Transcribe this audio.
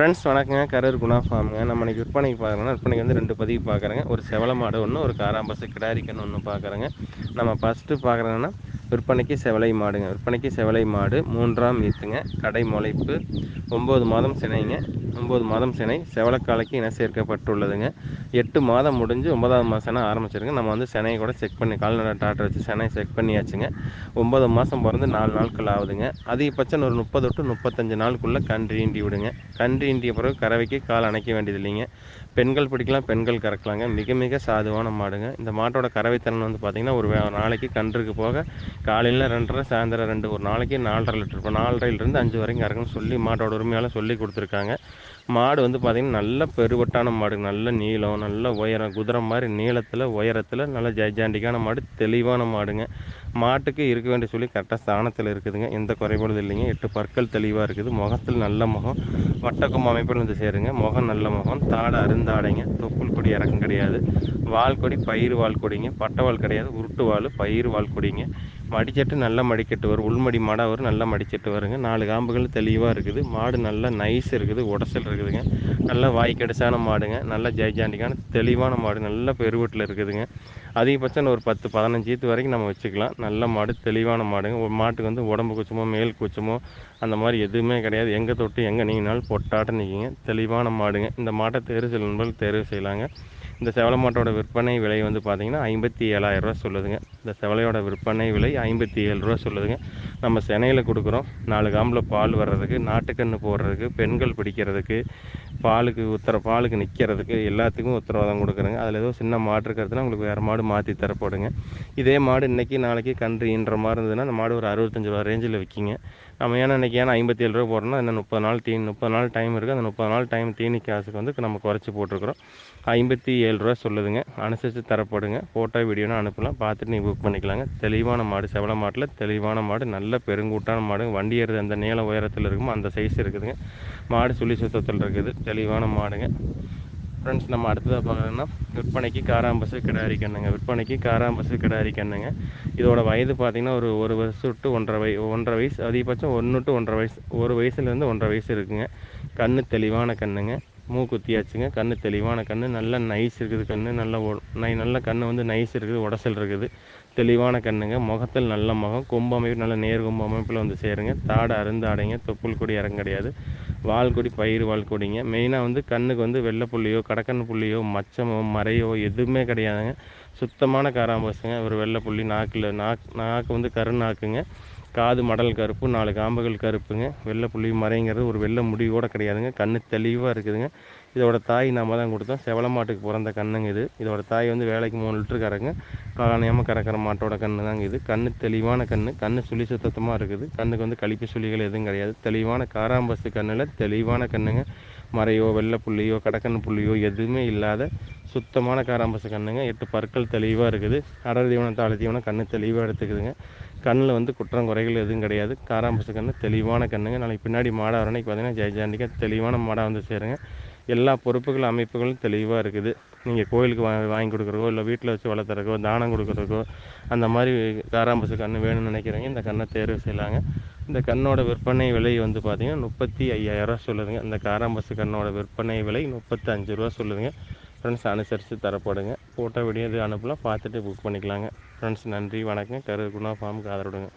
Friends வணக்கங்க. கரூர் குணா ஃபார்முங்க நம்ம இன்றைக்கி விற்பனைக்கு பார்க்குறோன்னா விற்பனைக்கு வந்து ரெண்டு பதிவு பார்க்குறேங்க. ஒரு செவல மாடு ஒன்று ஒரு காராம்பசு கிடாரி ஒன்று பார்க்குறேங்க. நம்ம ஃபஸ்ட்டு பார்க்குறோன்னா விற்பனைக்கு செவலை மாடுங்க. விற்பனைக்கு செவலை மாடு மூன்றாம் ஈத்துங்க. கடை முளைப்பு ஒம்பது மாதம் சினைங்க. ஒம்பது மாதம் சினை செவலக்காலைக்கு இன சேர்க்கப்பட்டுள்ளதுங்க. எட்டு மாதம் முடிஞ்சு ஒன்பதாவது மாதம் சினை ஆரம்பிச்சிருங்க நம்ம வந்து சினையை கூட செக் பண்ணி கால்நடை டாக்டர் வச்சு செனையை செக் பண்ணியாச்சுங்க. ஒம்பது மாதம் பிறந்து நாலு நாட்கள் ஆகுதுங்க. அதிகபட்சம் ஒரு முப்பது டு முப்பத்தஞ்சு நாளுக்குள்ளே கன்று ஈண்டி விடுங்க. கன்று ஈண்டிய பிறகு கறவைக்கு கால் அணைக்க வேண்டியது இல்லைங்க பெண்கள் பிடிக்கலாம் பெண்கள் கறக்கலாங்க. மிக மிக சாதுவான மாடுங்க. இந்த மாட்டோட கறவைத்தன்மை வந்து பார்த்திங்கன்னா ஒரு நாளைக்கு கன்றுக்கு போக காலையில் ரெண்டரை சாயந்தரம் ரெண்டு ஒரு நாளைக்கு நாலரை லிட்டர் இப்போ நாலரைலேருந்து அஞ்சு வரைக்கும் கறக்குன்னு சொல்லி மாட்டோட உரிமையால் சொல்லி கொடுத்துருக்காங்க. மாடு வந்து பார்த்திங்கன்னா நல்ல பெருவட்டான மாடு நல்ல நீளம் நல்ல உயரம் குதிரை மாதிரி நீளத்தில் உயரத்தில் நல்ல ஜெய்ஜாண்டிக்கான மாடு தெளிவான மாடுங்க. மாட்டுக்கு இருக்க வேண்டிய சொல்லி கரெக்டாக ஸ்தானத்தில் இருக்குதுங்க. எந்த குறைபாடும் இல்லைங்க. எட்டு பற்கள் தெளிவாக இருக்குது. முகத்தில் நல்ல முகம். வட்டக்கம் அமைப்பில் வந்து சேருங்க. முகம் நல்ல முகம். தாடை அருந்தாடைங்க. தொப்புள் கொடி இறக்கம் கிடையாது. வால் கொடி பயிர் வால் கொடிங்க. பட்டவால் கிடையாது. உருட்டு வால் பயிர் வால் கொடிங்க. மடிச்சட்டு நல்ல மடிக்கட்டு வரும். உள்மடி மாடாக வரும். நல்ல மடிச்சட்டு வருங்க. நாலு காம்புகள் தெளிவாக இருக்குது. மாடு நல்லா நைஸ் இருக்குது. உடசல் இருக்குதுங்க. நல்லா வாய்க்கடிசான மாடுங்க. நல்லா ஜெய்ஜாண்டிக்கான தெளிவான மாடு. நல்ல பெருவட்டில் இருக்குதுங்க. அதிகபட்சம் ஒரு பத்து பதினஞ்சு ஈத்து வரைக்கும் நம்ம வச்சுக்கலாம். நல்ல மாடு தெளிவான மாடுங்க. ஒரு மாட்டுக்கு வந்து உடம்பு குச்சமோ மேல் குச்சமோ அந்த மாதிரி எதுவுமே கிடையாது. எங்கே தொட்டு எங்கே நீங்கினாலும் பொட்டாட்டம் நிற்கிங்க தெளிவான மாடுங்க. இந்த மாட்டை தேர்வு செய்ய தேர்வு செய்யலாங்க. இந்த செவலை மாட்டோட விற்பனை விலை வந்து பார்த்தீங்கன்னா ஐம்பத்தி ஏழாயிரம் ரூபா சொல்லுதுங்க. இந்த செவலையோட விற்பனை விலை ஐம்பத்தி ஏழு ரூபா சொல்லுதுங்க. நம்ம சென்னையில் கொடுக்குறோம். நாலு காம்பில் பால் வர்றதுக்கு நாட்டுக்கன்று போடுறதுக்கு பெண்கள் பிடிக்கிறதுக்கு பாலுக்கு உத்தர பாலுக்கு நிற்கிறதுக்கு எல்லாத்துக்கும் உத்தரவாதம் கொடுக்குறேங்க. அதில் ஏதோ சின்ன மாடு இருக்கிறதுனா உங்களுக்கு வேறு மாடு மாற்றி தரப்படுங்க இதே மாடு இன்றைக்கி நாளைக்கு கன்று ஈன்ற மாதிரி இருந்ததுன்னா அந்த மாடு ஒரு அறுபத்தஞ்சி ரூபா ரேஞ்சில் விற்கிங்க. நம்ம ஏன்னா இன்றைக்கி ஏன்னா ஐம்பத்தி ஏழு ரூபா போடுறோம்னா இன்னும் முப்பது நாள் தீ முப்பது நாள் டைம் இருக்குது அந்த முப்பது நாள் டைம் தீனி காசுக்கு வந்து நம்ம குறைச்சி போட்டிருக்கிறோம். ஐம்பத்தி ஏழு ரூபா சொல்லுதுங்க. அனுசரித்து தரப்படுங்க. ஃபோட்டோ வீடியோனா அனுப்பலாம். பார்த்துட்டு நீங்கள் புக் பண்ணிக்கலாங்க. தெளிவான மாடு செவல மாட்டில் தெளிவான மாடு நல்ல பெருங்கூட்டான மாடு. வண்டி ஏறுது அந்த நீள உயரத்தில் இருக்குமோ அந்த சைஸ் இருக்குதுங்க. மாடு சுழி சுத்தத்தில் இருக்குது. தெளிவான மாடுங்க. ஃப்ரெண்ட்ஸ் நம்ம அடுத்ததாக பார்க்கணுன்னா விற்பனைக்கு காராம்பசு கிடாரி கண்ணுங்க விற்பனைக்கு காராம்பசு கிடாரி கண்ணுங்க இதோட வயது பார்த்திங்கன்னா ஒரு ஒரு வருஷம் டு ஒன்றரை வய ஒன்றரை வயசு அதிகபட்சம் ஒன்று டு ஒன்றரை வயசு ஒரு வயசுலேருந்து ஒன்றரை வயசு இருக்குங்க. கண் தெளிவான கண்ணுங்க. மூக்குத்தியாச்சுங்க கண் தெளிவான கண் நல்ல நைஸ் இருக்குது கண் நல்ல நை நல்ல கண் வந்து நைஸ் இருக்குது. உடசல் இருக்குது. தெளிவான கண்ணுங்க. முகத்தில் நல்ல முகம். கொம்பு அமைப்பு நல்ல நேர் கொம்பு அமைப்பில் வந்து சேருங்க. தாடை அருந்தாடைங்க. தொப்புள் கொடி இறங்க கிடையாது. வால்கொடி பயிர் வால்கொடிங்க. மெயினாக வந்து கண்ணுக்கு வந்து வெள்ளை புள்ளியோ கடக்கண்ணு புள்ளியோ மச்சமோ மறையோ எதுவுமே கிடையாதுங்க. சுத்தமான காராம்பசுங்க. ஒரு வெள்ளை புள்ளி நாக்கில் நாக் நாக்கு வந்து கருநாக்குங்க. காது மடல் கருப்பு நாலு காம்புகள் கருப்புங்க. வெள்ளை புள்ளி மறைங்கிறது ஒரு வெள்ளை முடிவோடு கிடையாதுங்க. கண்ணு தெளிவாக இருக்குதுங்க. இதோட தாய் நம்ம தான் கொடுத்தோம். செவல மாட்டுக்கு பிறந்த கண்ணுங்க இது. இதோட தாய் வந்து வேலைக்கு மூணு லிட்டர் கறங்க காலானியமாக கறக்கிற மாட்டோட கண்ணு தாங்க இது. கண்ணு தெளிவான கண்ணு. கண்ணு சுழி சுத்தமாக இருக்குது. கண்ணுக்கு வந்து கழிப்பு சுழிகள் எதுவும் கிடையாது. தெளிவான காராம்பசு கண்ணில் தெளிவான கண்ணுங்க. மறையோ வெள்ளை புள்ளியோ கடக்கன் புள்ளியோ எதுவுமே இல்லாத சுத்தமான காராம்பசு கண்ணுங்க. எட்டு பற்கள் தெளிவாக இருக்குது. அடர் தீவனம் தாழ தீவனம் கண்ணு தெளிவாக எடுத்துக்குதுங்க. கண்ணில் வந்து குற்றம் குறைகள் எதுவும் கிடையாது. காராம்பசு கண்ணு தெளிவான கண்ணுங்க. நாளைக்கு பின்னாடி மாடாக வரணும் பார்த்தீங்கன்னா ஜெயஜாண்டிக்கு தெளிவான மாடாக வந்து சேருங்க. எல்லா பொறுப்புகள் அமைப்புகளும் தெளிவாக இருக்குது. நீங்கள் கோயிலுக்கு வா வாங்கி கொடுக்குறக்கோ இல்லை வீட்டில் வச்சு வளர்த்துறக்கோ தானம் கொடுக்குறக்கோ அந்த மாதிரி காராம்பசு கன்று வேணும்னு நினைக்கிறவங்க இந்த கண்ணை தேர்வு செய்யலாங்க. இந்த கண்ணோட விற்பனை விலை வந்து பார்த்தீங்கன்னா முப்பத்தி ஐயாயிரரூவா சொல்லுதுங்க. இந்த காராம்பசு கண்ணோட விற்பனை விலை முப்பத்தஞ்சு ரூபா சொல்லுதுங்க. ஃப்ரெண்ட்ஸ் அனுசரித்து தரப்படுங்க. ஃபோட்டோ வீடியோ இது அனுப்பலாம் பார்த்துட்டு புக் பண்ணிக்கலாங்க. ஃப்ரெண்ட்ஸ் நன்றி வணக்கம் கரு குணா ஃபார்முக்கு ஆதரவுடுங்க